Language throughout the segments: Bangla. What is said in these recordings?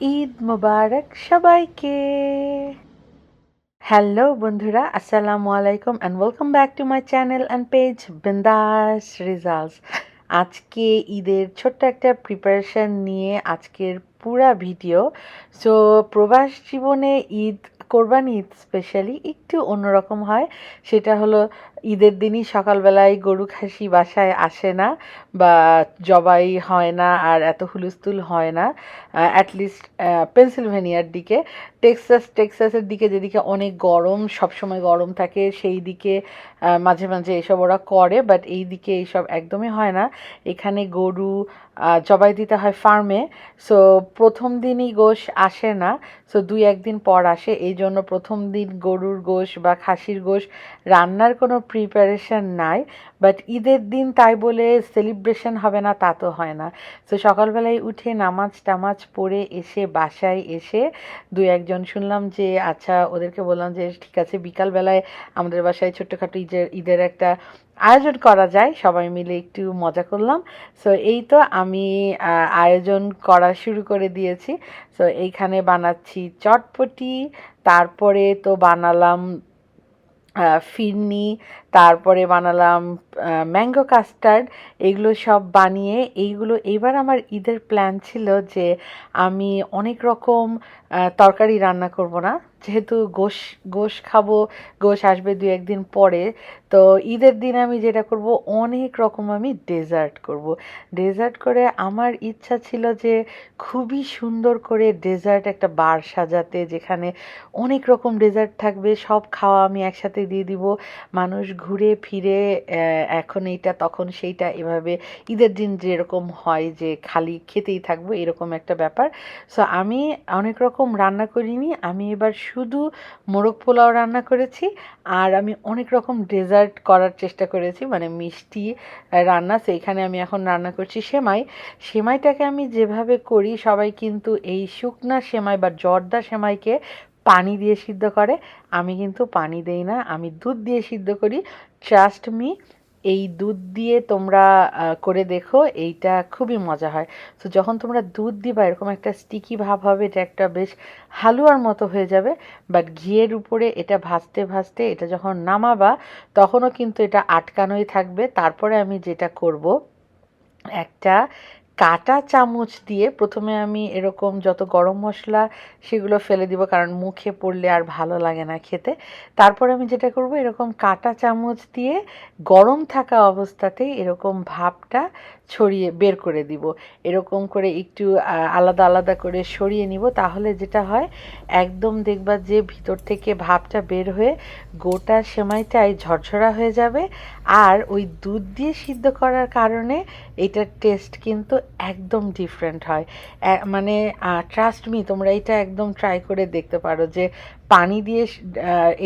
ঈদ মোবারক সবাইকে। হ্যালো বন্ধুরা, আসসালামু আলাইকুম and welcome back to my channel and page Bindaas results আজকে ঈদের ছোট্ট একটা প্রিপারেশন নিয়ে আজকের পুরা ভিডিও সো প্রবাস জীবনে ঈদ, কোরবানি ঈদ স্পেশালি একটু অন্যরকম হয়। সেটা হলো ঈদের দিনই সকালবেলায় গরু খাসি বাসায় আসে না বা জবাই হয় না আর এত হুলস্থুল হয় না। অ্যাটলিস্ট পেনসিলভেনিয়ার দিকে। টেক্সাস টেক্সাসের দিকে যেদিকে অনেক গরম, সবসময় গরম থাকে, সেই দিকে মাঝে মাঝে এসব ওরা করে বাট এই দিকে এইসব একদমই হয় না। এখানে গরু জবাই দিতে হয় ফার্মে। সো প্রথম দিনই গোশ আসে না। সো দুই একদিন পর আসে। এই জন্য প্রথম দিন গরুর গোশ বা খাসির গোশ রান্নার কোনো প্রিপারেশন নাই বাট ঈদের দিন তাই বলে সেলিব্রেশন হবে না, তা তো হয় না। তো সকালবেলায় উঠে নামাজ টামাজ পড়ে এসে বাসায় এসে দু একজন শুনলাম যে আচ্ছা ওদেরকে বললাম যে, ঠিক আছে, বিকালবেলায় আমাদের বাসায় ছোট্টখাটো ঈদের ঈদের একটা আয়োজন করা যায়। সবাই মিলে একটু মজা করলাম। সো এই তো আমি আয়োজন করা শুরু করে দিয়েছি। সো এইখানে বানাচ্ছি চটপটি, তারপরে তো বানালাম ফিরনি, তারপরে বানালাম ম্যাঙ্গো কাস্টার্ড এগুলো সব বানিয়ে এইগুলো, এবার আমার ঈদের প্ল্যান ছিল যে আমি অনেক রকম তরকারি রান্না করব না। যেহেতু গোশ গোশ খাব, গোশ আসবে দু একদিন পরে, তো ঈদের দিন আমি যেটা করব, অনেক রকম আমি ডেজার্ট করব। ডেজার্ট করে আমার ইচ্ছা ছিল যে খুবই সুন্দর করে ডেজার্ট একটা বার সাজাতে, যেখানে অনেক রকম ডেজার্ট থাকবে, সব খাওয়া আমি একসাথে দিয়ে দিব। মানুষ ঘুরে ফিরে এখন এইটা, তখন সেইটা, এভাবে ঈদের দিন যেরকম হয় যে খালি খেতেই থাকব, এরকম একটা ব্যাপার। সো আমি অনেক রকম রান্না করিনি, আমি এবার শুধু মোরগ পোলাও রান্না করেছি, আর আমি অনেক রকম ডেজার্ট করার চেষ্টা করেছি মানে মিষ্টি রান্না, সেইখানে আমি এখন রান্না করছি সেমাই। সেমাইটাকে আমি যেভাবে করি, সবাই কিন্তু এই শুকনা সেমাই বা জর্দা সেমাইকে পানি দিয়ে সিদ্ধ করে। আমি কিন্তু পানি দেই না, আমি দুধ দিয়ে সিদ্ধ করি। ট্রাস্ট মি এই দুধ দিয়ে তোমরা করে দেখো, এইটা খুবই মজা হয়। তো যখন তোমরা দুধ দিবা, এরকম একটা স্টিকি ভাব হবে, এটা একটা বেশ হালুয়ার মতো হয়ে যাবে। বাট ঘিয়ের উপরে এটা ভাজতে ভাজতে এটা যখন নামাবা, তখনও কিন্তু এটা আটকানোই থাকবে। তারপরে আমি যেটা করব, একটা কাঁটা চামচ দিয়ে প্রথমে আমি এরকম যত গরম মশলা সেগুলো ফেলে দিব, কারণ মুখে পড়লে আর ভালো লাগে না খেতে। তারপরে আমি যেটা করব, এরকম কাটা চামচ দিয়ে গরম থাকা অবস্থাতেই এরকম ভাপটা ছড়িয়ে বের করে দিব। এরকম করে একটু আলাদা আলাদা করে সরিয়ে নিব, তাহলে যেটা হয়, একদম দেখবা যে ভিতর থেকে ভাপটা বের হয়ে গোটা সেমাইটাই ঝরঝরা হয়ে যাবে। আর ওই দুধ দিয়ে সিদ্ধ করার কারণে এটার টেস্ট কিন্তু একদম ডিফারেন্ট হয়। মানে ট্রাস্ট মি তোমরা এটা একদম ট্রাই করে দেখতে পারো যে, পানি দিয়ে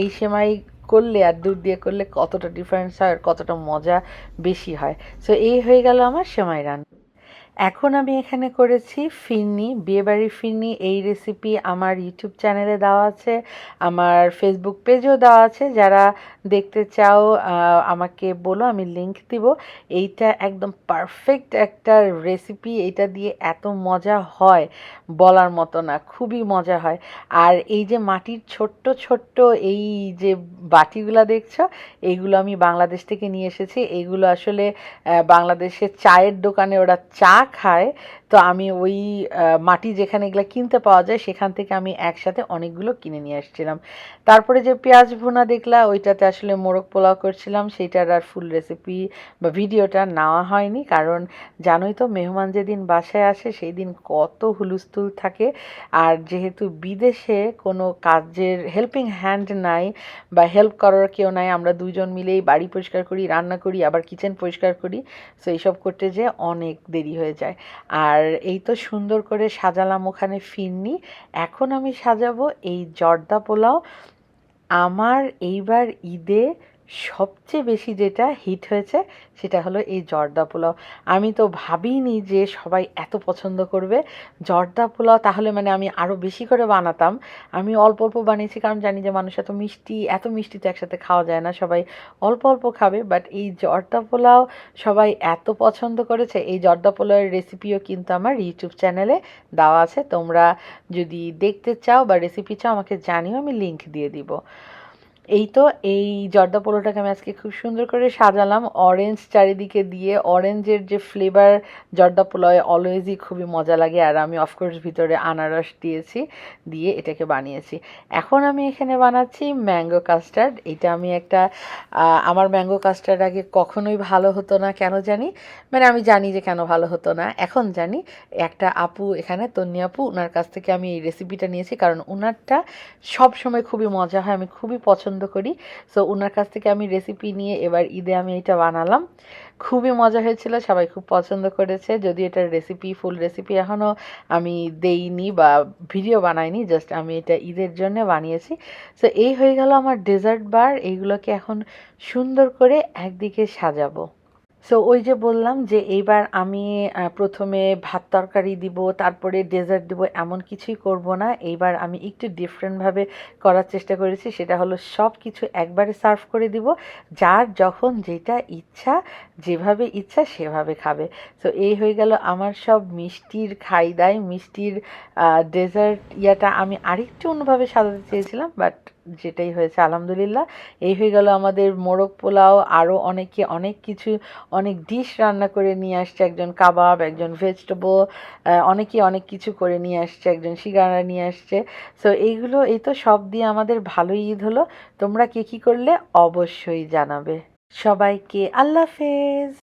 এই সেমাই করলে আর দুধ দিয়ে করলে কতটা ডিফারেন্স হয় আর কতটা মজা বেশি হয়। সো এই হয়ে গেল আমার সেমাই রান্না। এখন আমি এখানে করেছি ফিরনি, বিয়েবাড়ির ফিরনি। এই রেসিপি আমার ইউটিউব চ্যানেলে দেওয়া আছে, আমার ফেসবুক পেজেও দেওয়া আছে। যারা দেখতে চাও আমাকে বলো, আমি লিংক দিব। এইটা একদম পারফেক্ট একটা রেসিপি এটা দিয়ে এত মজা হয়, বলার মতো না, খুবই মজা হয়। আর এই যে মাটির ছোট্ট ছোট্ট এই যে বাটিগুলো দেখছ, এইগুলো আমি বাংলাদেশ থেকে নিয়ে এসেছি। এইগুলো আসলে বাংলাদেশের চায়ের দোকানে ওরা চা খায়, তো আমি ওই মাটি যেখানে এগুলো কিনতে পাওয়া যায়, সেখান থেকে আমি একসাথে অনেকগুলো কিনে নিয়ে আসছিলাম। তারপরে যে পেঁয়াজ ভুনা দেখলা, ওইটাতে আসলে মোরগ পোলাও করছিলাম, সেইটার আর ফুল রেসিপি বা ভিডিওটা নেওয়া হয়নি। কারণ জানোই তো, মেহমান যেদিন বাসায় আসে সেই দিন কত হুলুস্থুল থাকে। আর যেহেতু বিদেশে কোনো কাজের হেল্পিং হ্যান্ড নাই বা হেল্প করার কেউ নাই, আমরা দুজন মিলেই বাড়ি পরিষ্কার করি, রান্না করি, আবার কিচেন পরিষ্কার করি সো এইসব করতে যে অনেক দেরি হয়ে যায়। আর এই তো সুন্দর করে সাজালাম ওখানে ফিরনি। এখন আমি সাজাবো এই জর্দা পোলাও। আমার এইবার ঈদে সবচেয়ে বেশি যেটা হিট হয়েছে সেটা হলো এই জর্দা পোলাও। আমি তো ভাবিনি যে সবাই এত পছন্দ করবে। জর্দা পোলাও তাহলে মানে আমি আরও বেশি করে বানাতাম। আমি অল্প অল্প বানিয়েছি কারণ জানি যে মানুষ এত মিষ্টি এত মিষ্টি তো একসাথে খাওয়া যায় না, সবাই অল্প অল্প খাবে। বাট এই জর্দা পোলাও সবাই এত পছন্দ করেছে, এই জর্দা পোলাওয়ের রেসিপিও কিন্তু আমার ইউটিউব চ্যানেলে দেওয়া আছে। তোমরা যদি দেখতে চাও বা রেসিপি চাও আমাকে জানিও, আমি লিংক দিয়ে দিব। এই তো, এই জর্দা পোলোটাকে আমি আজকে খুব সুন্দর করে সাজালাম। অরেঞ্জ চারিদিকে দিয়ে অরেঞ্জের যে ফ্লেভার জর্দা পোলাওয়ে অলওয়েজই খুবই মজা লাগে। আর আমি অফকোর্স ভিতরে আনারস দিয়েছি, দিয়ে এটাকে বানিয়েছি। এখন আমি এখানে বানাচ্ছি ম্যাঙ্গো কাস্টার্ড এটা আমি একটা আমার ম্যাঙ্গো কাস্টার্ড আগে কখনোই ভালো হতো না, কেন জানি? মানে আমি জানি যে কেন ভালো হতো না। এখন জানি, একটা আপু এখানে, তন্নি আপু ওনার কাছ থেকে আমি এই রেসিপিটা নিয়েছি। কারণ ওনারটা সবসময় খুবই মজা হয়, আমি খুবই পছন্দ করি। সো ওনার কাছ থেকে আমি রেসিপি নিয়ে এবার ঈদে আমি এটা বানালাম। খুবই মজা হয়েছিল, সবাই খুব পছন্দ করেছে। যদি এটার রেসিপি ফুল রেসিপি এখনও আমি দেইনি বা ভিডিও বানাইনি জাস্ট আমি এটা ঈদের জন্য বানিয়েছি। সো এই হয়ে গেল আমার ডেজার্ট বার এইগুলোকে এখন সুন্দর করে একদিকে সাজাবো। সো ওই যে বললাম যে এইবার আমি প্রথমে ভাত তরকারি দিব, তারপরে ডেজার্ট দিব, এমন কিছুই করব না। এইবার আমি একটু ডিফারেন্টভাবে করার চেষ্টা করেছি, সেটা হলো সব কিছু একবারে সার্ভ করে দিব। যার যখন যেটা ইচ্ছা, যেভাবে ইচ্ছা সেভাবে খাবে। সো এই হয়ে গেল আমার সব মিষ্টির খাই দাই মিষ্টির ডেজার্ট ইয়াটা আমি আরেকটু অন্যভাবে সাজাতে চেয়েছিলাম বাট যেটাই হয়েছে, আলহামদুলিল্লাহ। এই হয়ে গেল আমাদের মোরগ পোলাও আরও অনেকে অনেক কিছু, অনেক ডিশ রান্না করে নিয়ে আসছে। একজন কাবাব, একজন ভেজিটেবল অনেকে অনেক কিছু করে নিয়ে আসছে। একজন শিগারা নিয়ে আসছে। সো এইগুলো, এই তো সব দিয়ে আমাদের ভালোই ঈদ হলো। তোমরা কে কী করলে? অবশ্যই জানাবে। সবাইকে আল্লাহ হাফেজ।